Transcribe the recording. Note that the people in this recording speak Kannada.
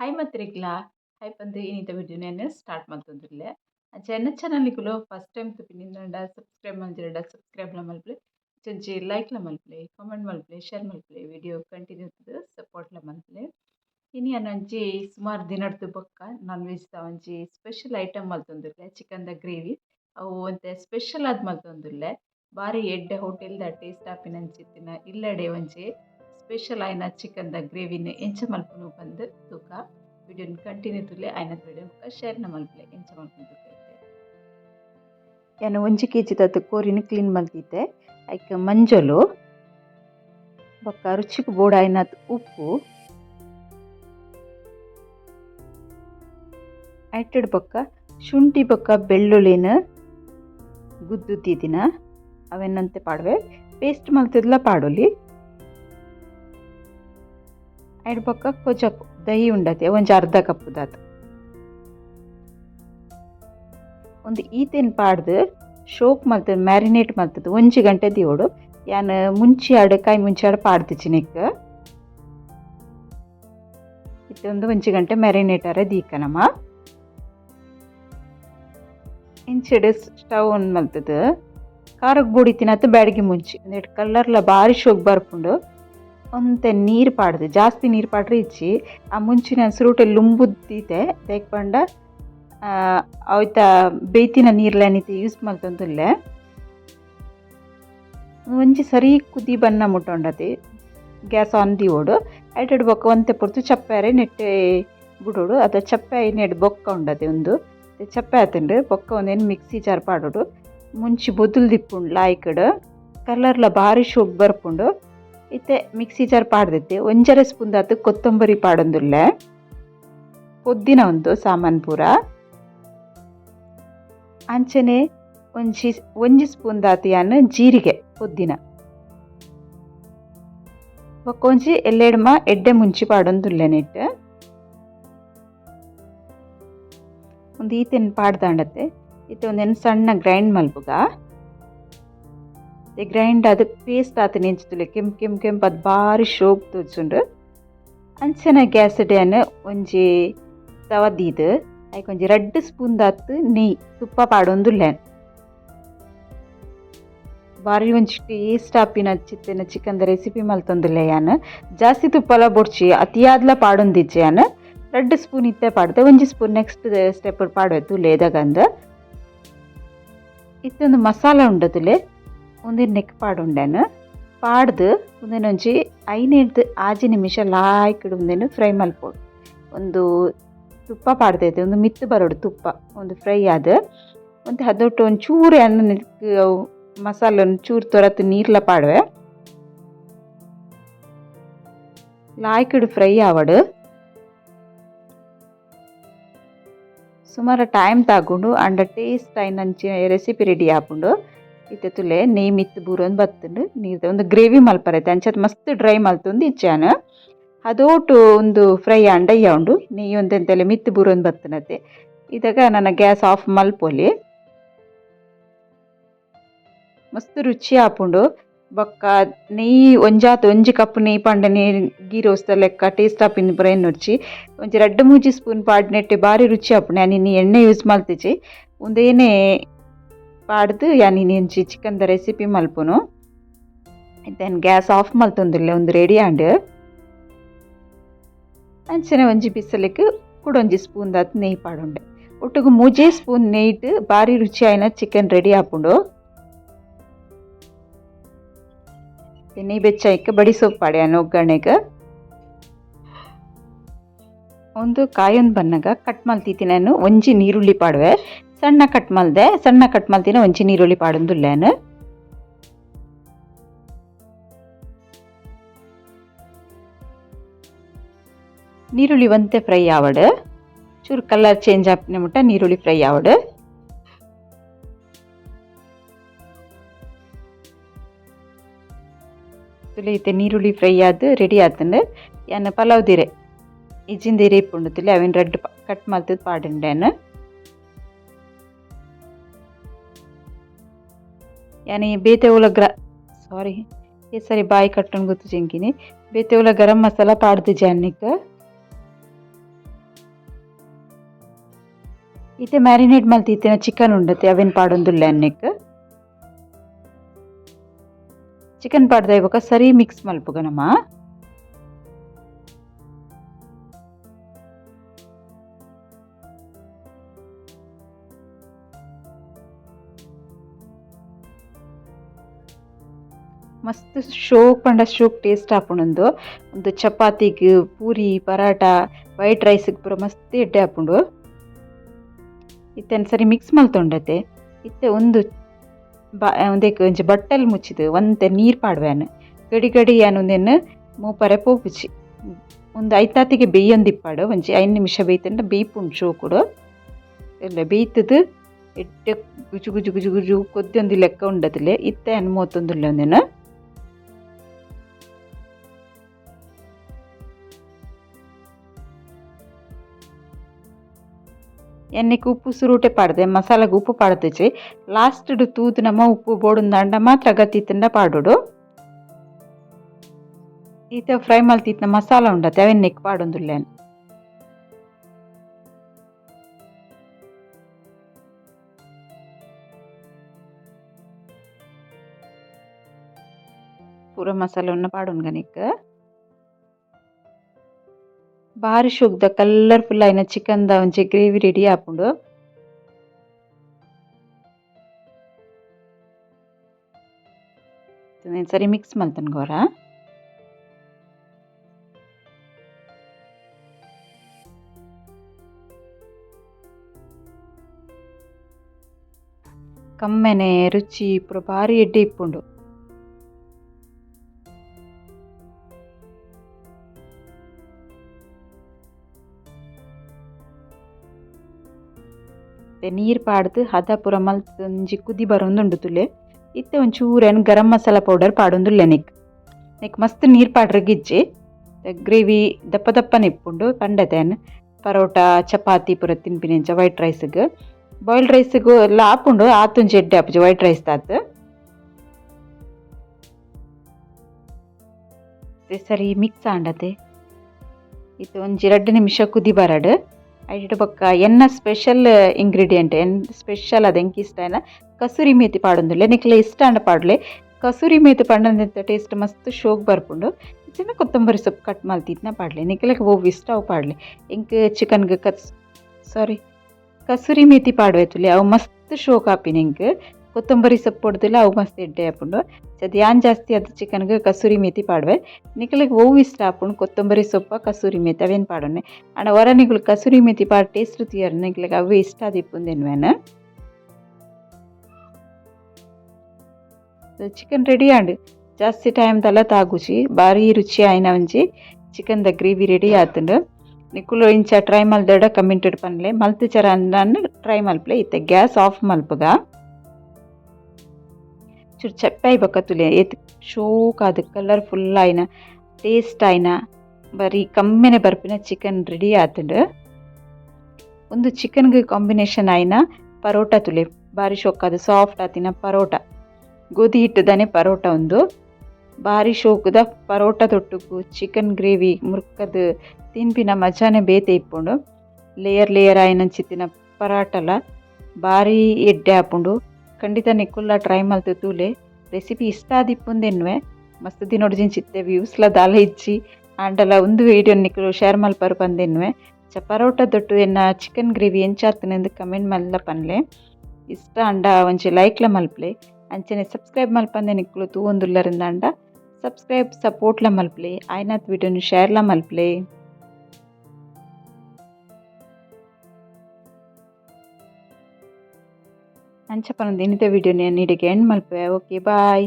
ಹಾಯ್ ಮತ್ರಿಗ್ಲಾ ಹಾಯ್ ಪಂದು ವಿಡಿಯೋ ನಾನು ಸ್ಟಾರ್ಟ್ ಮಲ್ತೊಂದುಲ್ಲೆ ಚೆನ್ನ ಚಾನಲ್ನಿಕುಲು ಫಸ್ಟ್ ಟೈಮ್ ತುಪಿನಿಂದಾಂಡ ಸಬ್ಸ್ಕ್ರೈಬ್ ಮಂಜಿರಡ ಸಬ್ಸ್ಕ್ರೈಬ್ಲ ಮಲ್ಪಲೆ ಲೈಕ್ ಲೈಕ್ಲ ಮಲ್ಪಲೆ ಕಾಮೆಂಟ್ ಮಲ್ಪಲೆ ಶೇರ್ ಮಲ್ಪಲೆ ವಿಡಿಯೋ ಕಂಟಿನ್ಯೂ ಸಪೋರ್ಟ್ಲ ಮಲ್ಪಲೆ ಇನಿ ಅನಂಚಿ ಸುಮಾರು ದಿನಡ್ದು ಬೊಕ್ಕ ನಾನ್ ವೆಜ್ ದ ಒಂಜಿ ಸ್ಪೆಷಲ್ ಐಟಮ್ ಮಲ್ತೊಂದುಲ್ಲೆ ಚಿಕನ್ ದ ಗ್ರೇವಿ ಅವು ಒಂತೆ ಸ್ಪೆಷಲ್ ಆದ್ ಮಲ್ತೊಂದುಲ್ಲೆ ಬಾರಿ ಎಡ್ಡೆ, ಹೋಟೆಲ್ದ ಟೇಸ್ಟ್ ಆಪಿನಂಚಿತ್ತಿನ, ಇಲ್ಲಡೆ ಒಂಜಿ ಸ್ಪೆಷಲ್ ಆಯ್ನ ಚಿಕನ್ ದ ಗ್ರೇವಿನ ಎಂಚ ಮಲ್ಪುನ ಬಂದು ತೂಕ. ವಿಡಿಯೋನ ಕಂಟಿನ್ಯೂ ತುಲೆ ಆಯ್ನ ವಿಡಿಯೋ ಶೇರ್ನ ಮಲ್ಪಲೆ ಎಂಚ ಮಲ್ಪನು ತೂಕ ಒಂಜಿ ಕೆ ತತ್ತು ಕೋರಿನ ಕ್ಲೀನ್ ಮಲ್ತಿದ್ದೆ ಐಕ ಮಂಜಲು, ಬೊಕ್ಕ ರುಚಿಗೆ ಬೋಡ ಐನಾತ್ ಉಪ್ಪು ಐಟಡ್ ಬೊಕ್ಕ ಶುಂಠಿ ಬೊಕ್ಕ ಬೆಳ್ಳುಳ್ಳಿನ ಗುದ್ದುತ್ತಿದಿನ ಅವೆನ್ನಂತೆ ಪಾಡ್ವೆ. ಪೇಸ್ಟ್ ಮಲ್ತಿದ್ಲ ಪಾಡೊಲಿ. ಐಡ್ ಬೊಕ್ಕ ಕೊಜಪ್ಪು ದಹಿ ಉಂಡತೆ, ಒಂಜಿ ಅರ್ಧ ಕಪ್ ದಾತ. ಒಂದು ಈತೇನು ಪಾಡ್ದು, ಶೋಕ್ ಮಲ್ತದ, ಮ್ಯಾರಿನೇಟ್ ಮಲ್ತದ, ಒಂಜಿ ಗಂಟೆ ದಿಯೋಡು, ಯಾನ್ ಮುಂಚಿ ಆಡ್ ಮುಂಚೆ ಮುಂಚಿ ಆಡ್ ಚಿನಿಕ್. ಇತ್ತೊಂದು ಒಂಜಿ ಗಂಟೆ ಮ್ಯಾರಿನೇಟ್ ದೀಕ ದೀಕನಮ ಇಂಚಿಡ್ ಸ್ಟವ್ ಆನ್ ಮಲ್ತದ. ಖಾರಕ್ಕೆ ಬೂಡಿ ತಿನ್ನತ್ತು ಬ್ಯಾಡಿಗೆ ಮುಂಚಿ. ನೆಟ್ ಕಲರ್ಲ ಬಾರಿ ಶೋಕ್ ಬರ್ಪುಂಡು. ಒಂತೆ ನೀರು ಪಾಡ್ದು, ಜಾಸ್ತಿ ನೀರು ಪಾಡ್ರೆ ಇಚ್ಚಿ ಆ ಮುಂಚಿನ ಸುರುಟೆ ಲುಂಬುದ್ದೀತೆ ದೇಕ್ ಪಂಡ ಅವತ್ತ ಬೇಯ್ತಿನ ನೀರ್ಲೆನಿತಿ ಯೂಸ್ ಮಲ್ತೊಂದುಲ್ಲೆ ಒಂಜಿ ಸರಿ ಕುದಿ ಬಣ್ಣ ಮುಟ್ಟೊಂಡತಿ, ಗ್ಯಾಸ್ ಆನ್ ದಿವೋಡು ಐಟಡ್ ಬೊಕ್ಕ ಒಂತೆ ಪೊರ್ತು ಚಪ್ಪೆರೆ ನೆಟ್ಟೆ ಬಿಡೋಡು, ಅದ ಚಪ್ಪೆ ನೆಡ್ ಬೊಕ್ಕ ಉಂಡದೆ ಒಂದು ಚಪ್ಪೆ ಆತಂಡು ಬೊಕ್ಕ ಒಂದೇನು ಮಿಕ್ಸಿ ಜಾರ್ ಪಾಡೋಡು. ಮುಂಚಿ ಬೊದುಲ್ ದಿಪ್ಪುಂಡು ಲಾಯ್ಕಡು. ಕಲರ್ಲ ಭಾರಿ ಶೋಕ್ ಬರ್ಪುಂಡು. ಇತ್ತೆ ಮಿಕ್ಸಿ ಜಾರ್ ಪಾಡ್ದಿತ್ತೆ. ಒಂಜರ ಸ್ಪೂನ್ ದಾತು ಕೊತ್ತಂಬರಿ ಪಾಡೊಂದುಲ್ಲೆ. ಪೊದ್ದಿನ ಒಂದು ಸಾಮಾನ್ ಪೂರ. ಅಂಚನೆ ಒಂಜಿ ಒಂಜಿ ಸ್ಪೂನ್ ದಾತು ಯಾನ್ ಜೀರಿಗೆ ಪೊದ್ದಿನ. ಬೊಕ್ಕೊಂಜಿ ಎಲ್ಲೆಡ್ಮ ಎಡ್ಡೆ ಮುಂಚಿ ಪಾಡೊಂದುಲ್ಲೆ ನೆಟ್ ಒಂದು ಈತೆನ್ ಪಾಡ್ದಾಂಡತ್ತೆ. ಇತ್ತೆ ಒಂದೇನು ಸಣ್ಣ ಗ್ರೈಂಡ್ ಮಲ್ಪುಗ. ಗ್ರೈಂಡ್ ಅದು ಪೇಸ್ಟ್ ಆತ ನೆಂಚುತ್ತಲೆ ಕೆಂಪು ಕೆಂಪು ಕೆಂಪು ಅದು ಬಾರಿ ಶೋಕ್ ತೋಜುಂಡು ಅಂಚನ ಗ್ಯಾಸ್ ಡ್ಯಾನ್ ಒಂಜಿ ತವದೀದ್ ಐಕ್ ಒಂಜಿ ರಡ್ಡ್ ಸ್ಪೂನ್ ದಾತ್ ನೆಯ್ ತುಪ್ಪ ಪಾಡೊಂದುಲ್ಲೆನ್ ಬಾರಿ ಒಂಜಿ ಟೇಸ್ಟ್ ಆಪಿನ ಚಿತ್ತಿನ ಚಿಕನ್ ದ ರೆಸಿಪಿ ಮಲ್ತೊಂದುಲ್ಲೆ ಯಾನ್ ಜಾಸ್ತಿ ತುಪ್ಪಲ ಬೊಡ್ಚಿ ಅತಿಯಾದ್ಲ ಪಾಡೊಂದಿಜ್ಜೆ ಯಾನ್ ರಡ್ಡ್ ಸ್ಪೂನ್ ಇತ್ತೆ ಪಾಡ್ದೆ ಒಂಜಿ ಸ್ಪೂನ್ ನೆಕ್ಸ್ಟ್ ಸ್ಟೆಪ್ ಪಾಡ್ವೆ ತುಲೆ ಇತ್ತೊಂದು ಮಸಾಲ ಉಂಡದುಲೆ ಒಂದಿನ ನೆಕ್ ಪಾಡುಂಡೆನ್ ಪಾಡ್ದು ಒಂದೇನೊಂಜಿ ಐನೆಡ್ದು ಆಜಿ ನಿಮಿಷ ಲಾಯ್ಕಡ್ ಒಂದೇನು ಫ್ರೈ ಮಲ್ಪೋಡು ಒಂದು ತುಪ್ಪ ಪಾಡ್ದೈತೆ ಒಂದು ಮಿತ್ತು ಬರೋಡು ತುಪ್ಪ, ಒಂದು ಫ್ರೈ ಆದ. ಒಂದು ಹದೊಟ್ಟು ಒಂಚೂರು ಅನ್ನ ಮಸಾಲ ಒಂಚೂರು ತೊರತು ನೀರ್ಲ ಪಾಡ್ವೆ. ಲಾಯ್ಕಡ್ ಫ್ರೈ ಆವಡು. ಸುಮಾರು ಟೈಮ್ ತಗೊಂಡು, ಅಂಡ ಟೇಸ್ಟ್ ಐನಂಚಿ ರೆಸಿಪಿ ರೆಡಿ ಆಪುಂಡು. ಇತ್ತೆ ತುಲೆ ನೆಯ್ ಮಿತ್ತು ಬೂರೊಂದು ಬತ್ತುಂಡು, ನೀರ್ದ ಒಂದು ಗ್ರೇವಿ ಮಲ್ಪರೈತೆ ಅಂಚತ್ ಮಸ್ತ್ ಡ್ರೈ ಮಲ್ತೊಂದು ಇಚ್ಚಾನ ಅದೋಟು ಒಂದು ಫ್ರೈ ಅಂಡಯ್ಯ ಉಂಡು ನೆಯ್ ಒಂತೆಂತೆಲೆ ಮಿತ್ತು ಬೂರೊಂದು ಬತ್ತನತ್ತೆ ಇದಾಗ ನನ್ನ ಗ್ಯಾಸ್ ಆಫ್ ಮಲ್ಪೊಲಿ ಮಸ್ತ್ ರುಚಿ ಆಪುಂಡು. ಬೊಕ್ಕ ನೆಯ್ ಒಂಜಾತ್ ಒಂಜಿ ಕಪ್ ನೆಯ್ ಪಂಡ ನೆಯ್ ಗೀ ರೋಸ್ತ ಲೆಕ್ಕ ಟೇಸ್ಟ್ ಆಪಿನ ಬ್ರೈನ್ ಎನ್ನೊಡ್ಚಿ ಒಂಜಿ ರಡ್ಡ್ ಮೂಜಿ ಸ್ಪೂನ್ ಪಾಡ್ನೆಟ್ಟೆ ಬಾರಿ ರುಚಿ ಆಪುಂಡು. ನಾನು ಎಣ್ಣೆ ಯೂಸ್ ಮಲ್ತಿಜಿ ಒಂದೇನೆ ಯಾನ್ ಇಂಚಿ ಚಿಕನ್ ದ ರೆಸಿಪಿ ಮಲ್ಪುನು. ದೆನ್ ಗ್ಯಾಸ್ ಆಫ್ ಮಲ್ತೊಂದುಲ್ಲೆ ಒಂದು ರೆಡಿ ಆಂಡ್ ಅಂಚನೆ ಒಂಜಿ ಬಿಸಲಿಕ್ ಕುಡೊಂಜಿ ಸ್ಪೂನ್ ದಾತ್ ನೆಯ್ ಪಾಡುಂಡೆ. ಒಟ್ಟುಗು ಮೂಜೆ ಸ್ಪೂನ್ ನೆಯ್ಟ್ ಬಾರಿ ರುಚಿ ಆಯ್ನ ಚಿಕನ್ ರೆಡಿ ಆಪುಂಡು ನೆಯ್ ಬಡಿ ಸೊಪ್ಪು ಪಾಡ್ಯಾನ ಒಗ್ಗರಣೆಗೆ. ಒಂದು ಕಾಯೊಂದು ಬನ್ನಗ ಕಟ್ ಮಲ್ತಿತಿ ನಾನು, ಒಂಜಿ ನೀರುಳ್ಳಿ ಪಾಡುವೆ. ಸಣ್ಣ ಕಟ್ ಮಲ್ದೆ, ಸಣ್ಣ ಕಟ್ ಮಲ್ತಿನ ಒಂಚಿ ನೀರುಳ್ಳಿ ಪಾಡೊಂದುಲ್ಲೆನ್. ನೀರುಳ್ಳಿ ಒಂತೆ ಫ್ರೈ ಆವಡ್. ಚೂರು ಕಲರ್ ಚೇಂಜ್ ಆಪಿನ ಮುಟ್ಟ ನೀರುಳ್ಳಿ ಫ್ರೈ ಆವಡ್. ತುಲೆ ಇತ್ತೆ ನೀರುಳ್ಳಿ ಫ್ರೈ ಆದ್ ರೆಡಿ ಆತಂಡ್. ಯಾನ್ ಪಲಾವ್ ದಿರೆ ಇಜ್ಜಿಂದ ಇಪ್ಪುಂಡು ತುಲೆ, ಅವಿನ ರೆಡ್ ಕಟ್ ಮಲ್ತದ್ ಪಾಡುಂಡೆನ್. यानी ಬೇತೆಹುಳ ಗ್ರ ಸಾರಿ ಈ ಸರಿ ಬಾಯಿ ಕಟ್ಕೊಂಡು ಗೊತ್ತು ಜಿಂಕಿನಿ ಬೇತೆಹುಳ ಗರಂ ಮಸಾಲ ಪಾಡ್ದು ಜಾನ್ನಿಕ್ಕೆ ಇತ್ತೆ ಮ್ಯಾರಿನೇಟ್ ಮಲ್ತಿತ್ತಿನ ಚಿಕನ್ ಉಂಡತ್ತೆ ಅವೇನು ಪಾಡೊಂದುಲ್ಲ ಅನ್ನಕ್ಕೆ ಚಿಕನ್ ಪಾಡ್ದ ಇವಾಗ ಸರಿ ಮಿಕ್ಸ್ ಮಲ್ಪುಗ ನಮ್ಮ ಮಸ್ತ್ ಶೋಕ್ ಪಂಡ ಶೋಕ್ ಟೇಸ್ಟ್ ಆಪುಂಡು ಒಂದು ಚಪಾತಿಗ್ ಪೂರಿ, ಪರಾಟ ವೈಟ್ ರೈಸ್ ಪೂರ ಮಸ್ತ್ ಎಡ್ಡೆ ಆಪುಂಡು ಇತ್ತೆನ್ ಸರಿ ಮಿಕ್ಸ್ ಮಲ್ತೊಂಡತೆ. ಇತ್ತೆ ಒಂದು ಬಾ ಒಂದೇಕ್ ಒಂಜಿ ಬಟ್ಟಲ್ ಮುಚ್ಚಿದ್ ಒಂತೆ ನೀರ್ ಪಾಡ್ವೆನ್ ಗಡಿ ಗಡಿ ಏನು ಉಂದೆನ್ ಮೂಪರೆ ಪೋಪುಜಿ ಒಂದು ಐತಾತಿಗೆ ಬೇಯೊಂದಿಪ್ಪಾಡು ಒಂಜಿ ಐದು ನಿಮಿಷ ಬೇಯ್ತಂಡ ಬೇಯ್ಪುಂಡು ಶೋಕುಡು. ಎಲ್ಲ ಬೇಯ್ತದ್, ಎಡ್ಡೆ ಗುಜು ಗುಜು ಗುಜು ಗುಜು ಕೊದ್ದೊಂದು ಲೆಕ್ಕ ಉಂಡದಿಲ್ಲ. ಇತ್ತೆ ಅನ್ ಒಂದೇನು ಒಂದೆನ ಎಣ್ಣೆಗೆ ಉಪ್ಪು ಸುರುಟೆ ಪಾಡ್ದೆ ಮಸಾಲೆಗೆ ಉಪ್ಪು ಪಾಡ್ದಿಚ್ಚಿ ಲಾಸ್ಟ್ ತೂದು ನಮ್ಮ ಉಪ್ಪು ಬೋಡುಂದಾಂಡ ಮಾತ್ರ ಗತ್ತಿತ್ತಂಡ ಪಾಡೋಡು ಈತ ಫ್ರೈ ಮಲ್ತಿತ್ನ ಮಸಾಲ ಉಂಡತ್ತೆ ಅವೆನ್ನೆಕ್ ಪಾಡೊಂದುಲ್ಲೇನ್ ಪೂರ ಮಸಾಲ ಉನ್ನ ಪಾಡೊನ್ಗನಿಕ್ ಭಾರಿ ಶೋಕ್ದ ಕಲರ್ಫುಲ್ ಆಯ್ನ ಚಿಕನ್ದ ಒಂಜಿ ಗ್ರೇವಿ ರೆಡಿ ಆಪುಂಡು ಸರಿ ಮಿಕ್ಸ್ ಮಲ್ತನ್ ಗೋರ. ಕಮ್ಮೆನೆ ರುಚಿ ಪೂರ ಭಾರಿ ಎಡ್ಡೆ ಇಪ್ಪುಂಡು ನೀರು ಪಾಡ್ದು ಹದ ಪೂರ ಮಲ್ತ್ ಒಂಜಿ ಕುದಿ ಬರೊಂದುಂಡು ತುಲೆ ಇತ್ತೆ ಒಂಚೂರೇನು ಗರಂ ಮಸಾಲ ಪೌಡರ್ ಪಾಡೊಂದುಲ್ಲೆ ನೆಕ್ ನೆಕ್ ಮಸ್ತ್ ನೀರು ಪಾಡ್ರಗಿಜ್ಜಿ ಗ್ರೇವಿ ದಪ್ಪ ದಪ್ಪನೆ ಇಪ್ಪುಂಡು ಪಂಡತೆನ್ ಪರೋಟ ಚಪಾತಿ ಪೂರ ತಿನ್ಪಿನೆಂಚ ವೈಟ್ ರೈಸ್ಗೆ ಬಾಯ್ಲ್ಡ್ ರೈಸ್ಗೂ ಎಲ್ಲ ಆಪುಂಡು ಆತುಂಜಿ ಎಡ್ಡೆ ಆಪುಜಿ ವೈಟ್ ರೈಸ್ ತಾತ್ ಸರಿ ಮಿಕ್ಸ್ ಆಂಡತೆ ಇದು ಒಂಜಿ ರಡ್ಡ್ ನಿಮಿಷ ಕುದಿ ಬರಡ್ ಐಟ್ ಬೊಕ್ಕ ಎನ್ನ ಸ್ಪೆಷಲ್ ಇಂಗ್ರೀಡಿಯೆಂಟ್ ಎನ್ ಸ್ಪೆಷಲ್ ಅದು ಎಂಕ್ ಇಷ್ಟ ಏನ? ಕಸೂರಿ ಮೇತಿ ಪಾಡೊಂದುಲ್ಲೆ, ನಿಕ್ಲೆ ಇಷ್ಟ ಅಂಡ ಪಾಡ್ಲೆ. ಕಸೂರಿ ಮೇತಿ ಪಂಡಂತ ಟೇಸ್ಟ್ ಮಸ್ತ್ ಶೋಕ್ ಬರ್ಪುಂಡು. ಚಿನ್ನ ಕೊತ್ತಂಬರಿ ಸೊಪ್ಪು ಕಟ್ ಮಲ್ತಿದ್ನ ಪಾಡ್ಲೆ. ನಿಕ್ಲೆಗ್ ಒವ್ ಇಷ್ಟ ಅವು ಪಾಡ್ಲೆ ಎಂಕ್ ಚಿಕನ್ಗೆ ಕಸ್ ಸಾರಿ ಕಸೂರಿ ಮೇತಿ ಪಾಡ್ವೆತುಲೆ ಅವು ಮಸ್ತ್ ಶೋಕ್ ಆಪಿನ ಎಂಕ್ ಕೊತ್ತಂಬರಿ ಸೊಪ್ಪು ಹೊಡ್ದಿಲ್ಲ, ಅವು ಮಸ್ತ್ ಎಡ್ಡೆ ಆಪುಂಡು ಅದು ಯಾನ್ ಜಾಸ್ತಿ ಅದು ಚಿಕನ್ಗೆ ಕಸೂರಿ ಮೇತಿ ಪಾಡ್ವೆ. ನಿಕ್ಲೆಗ್ ಒವ್ ಇಷ್ಟ ಆಪುಂಡು ಕೊತ್ತಂಬರಿ ಸೊಪ್ಪ, ಕಸೂರಿ ಮೇತಿ ಅವೇನು ಪಾಡೊನ್ನೆ ಆಂಡ ವರ ನಿಕ್ಲು ಕಸೂರಿ ಮೇತಿ ಪಾಡ್ ಟೇಸ್ಟ್ ತಿಯರ್ ನಿಕ್ಲೆಗ್ ಅವೇ ಇಷ್ಟ ಆದಿಪ್ಪುಂದೆನ್ವೇನ ಚಿಕನ್ ರೆಡಿ ಆಂಡ್ ಜಾಸ್ತಿ ಟೈಮ್ ದಲ ತಾಗುಚಿ, ಭಾರಿ ರುಚಿ ಆಯ್ನ ಒಂಜಿ. ಚಿಕನ್ದ ಗ್ರೇವಿ ರೆಡಿ ಆತುಂಡು. ನಿಕುಲು ಇಂಚ ಟ್ರೈ ಮಲ್ದಡ ಕಮೆಂಟೆಡ್ ಪನ್ಲೆ. ಮಲ್ತು ಚರ ಅಂದನ್ನು ಟ್ರೈ ಮಲ್ಪಲೆ. ಇತ್ತೆ ಗ್ಯಾಸ್ ಆಫ್ ಮಲ್ಪುಗ. ಚಪ್ಪೆ ತುಲೆ ಏತ್ ಶೋಕ್ ಆದ್ ಕಲರ್ಫುಲ್ ಆಯ್ನ ಟೇಸ್ಟ್ ಆಯ್ನ, ಬರೀ ಕಮ್ಮಿನೇ ಬರ್ಪಿನ ಚಿಕನ್ ರೆಡಿ ಆತುಂಡು. ಒಂದು ಚಿಕನ್ಗೆ ಕಾಂಬಿನೇಷನ್ ಆಯ್ನ ಪರೋಟ ತುಲೆ, ಭಾರಿ ಶೋಕಾದ ಸಾಫ್ಟ್ ಆತಿನ ಪರೋಟ. ಗೋಧಿ ಹಿಟ್ಟದನೆ ಪರೋಟ ಒಂದು. ಭಾರಿ ಶೋಕದ ಪರೋಟ ತೊಟ್ಟುಕು ಚಿಕನ್ ಗ್ರೇವಿ ಮುರ್ಕದ ತಿನ್ಪಿನ ಮಜಾನೆ ಬೇತೆ ಇಪ್ಪುಂಡು. ಲೇಯರ್ ಲೇಯರ್ ಆಯ್ನಂಚಿತ್ತಿನ ಪರಾಟಲ, ಭಾರಿ ಎಡ್ಡೆ ಆಪುಂಡು ಖಂಡಿತ ನಿಕ್ಕುಲ್ಲ ಟ್ರೈ ಮಲ್ತು ತೂಲೆ. ರೆಸಿಪಿ ಇಷ್ಟ ಆದಿಪ್ಪುಂದೆನ್ವೆ ಮಸ್ತ್ ದಿನೊಡ್ಜಿನ್ ಚಿತ್ತೆ ವ್ಯೂಸ್ಲ ದಾಲ ಇಜ್ಜಿ ಆಂಡಲ ಒಂದು ವಿಡಿಯೋ ನಿಕ್ಕಲು ಶೇರ್ ಮಲ್ಪರು ಪಂದೆನ್ವೆ ಚ ಪರೋಟ ದೊಟ್ಟು ಎನ್ನ ಚಿಕನ್ ಗ್ರೇವಿ ಎಂಚಾತನೆಂದು ಕಮೆಂಟ್ ಮಲ್ಲ ಪನ್ಲೆ. ಇಷ್ಟ ಅಂಡ ಒಂಜಿ ಲೈಕ್ಲ ಮಲ್ಪ್ಲೆ. ಅಂಚನೆ ಸಬ್ಸ್ಕ್ರೈಬ್ ಮಲ್ಪಂದೆ ನಿಕ್ಕಲು ತೂ ಒಂದುಲ್ಲರಿಂದ ಅಂಡ ಸಬ್ಸ್ಕ್ರೈಬ್ ಸಪೋರ್ಟ್ಲ ಮಲ್ಪ್ಲೆ. ಆಯ್ನಾತ್ ವಿಡಿಯೋನು ಶೇರ್ಲ ಮಲ್ಪ್ಲೆ. ಅಂಚ ಪನೊಂದು ಇನ್ನಿತ ವಿಡಿಯೋನ ನೀಡಿಗೆ ಎಂಡ್ ಮಲ್ಪೆ ಓಕೆ ಬಾಯ್